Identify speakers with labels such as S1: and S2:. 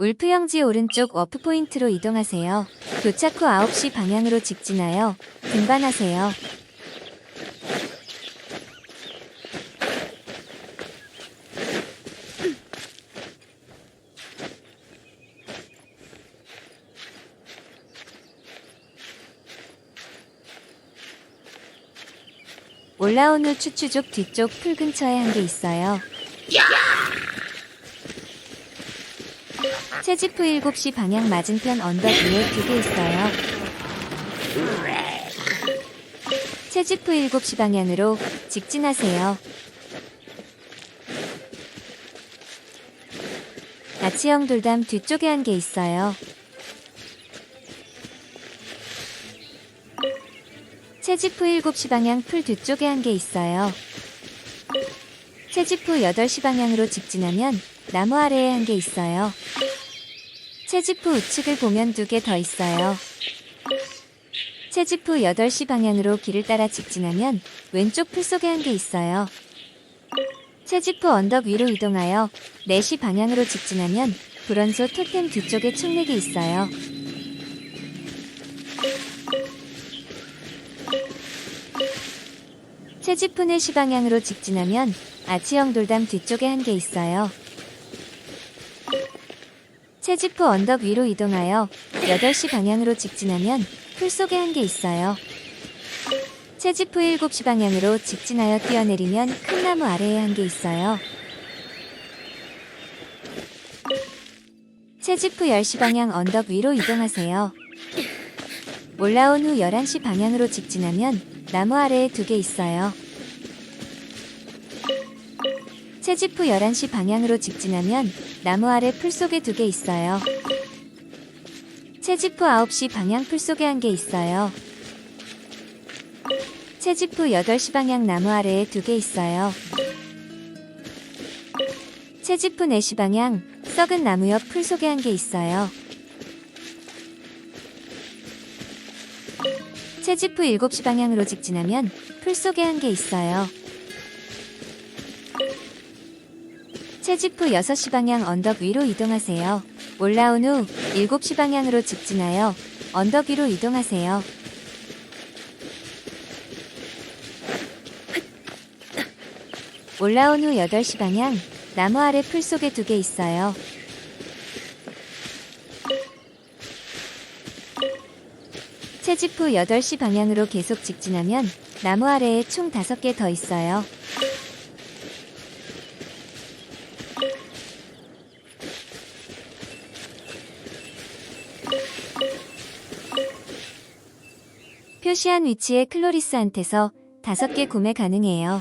S1: 울프 형지 오른쪽 워프 포인트로 이동하세요. 도착 후 9시 방향으로 직진하여 등반하세요. 올라온 후 추추족 뒤쪽 풀 근처에 한 개 있어요. 채집 후 7시 방향 맞은편 언덕 위에 두 개 있어요. 채집 후 7시 방향으로 직진하세요. 아치형 돌담 뒤쪽에 한 개 있어요. 채집 후 7시 방향 풀 뒤쪽에 한 개 있어요. 채집 후 8시 방향으로 직진하면 나무 아래에 한 개 있어요. 후 우측을 보면 두 개 더 있어요. 후 8시 방향으로 길을 따라 직진하면 왼쪽 풀 속에 한 개 있어요. 후 언덕 위로 이동하여 4시 방향으로 직진하면 불원소 토템 뒤쪽에 총맥이 있어요. 채집 후 4시 방향으로 직진하면 아치형 돌담 뒤쪽에 한 개 있어요. 후 언덕 위로 이동하여 8시 방향으로 직진하면 풀 속에 한 개 있어요. 후 7시 방향으로 직진하여 뛰어내리면 큰 나무 아래에 한 개 있어요. 후 10시 방향 언덕 위로 이동하세요. 올라온 후 11시 방향으로 직진하면 나무 아래에 두 개 있어요. 채집 후 11시 방향으로 직진하면 나무 아래 풀 속에 두 개 있어요. 채집 후 9시 방향 풀 속에 한 개 있어요. 채집 후 8시 방향 나무 아래에 두 개 있어요. 채집 후 4시 방향 썩은 나무 옆 풀 속에 한 개 있어요. 채집 후 7시 방향으로 직진하면 풀 속에 한 개 있어요. 채집 후 6시 방향 언덕 위로 이동하세요. 올라온 후 7시 방향으로 직진하여 언덕 위로 이동하세요. 올라온 후 8시 방향 나무 아래 풀 속에 두 개 있어요. 채집 후 8시 방향으로 계속 직진하면 나무 아래에 총 5개 더 있어요. 표시한 위치의 클로리스한테서 5개 구매 가능해요.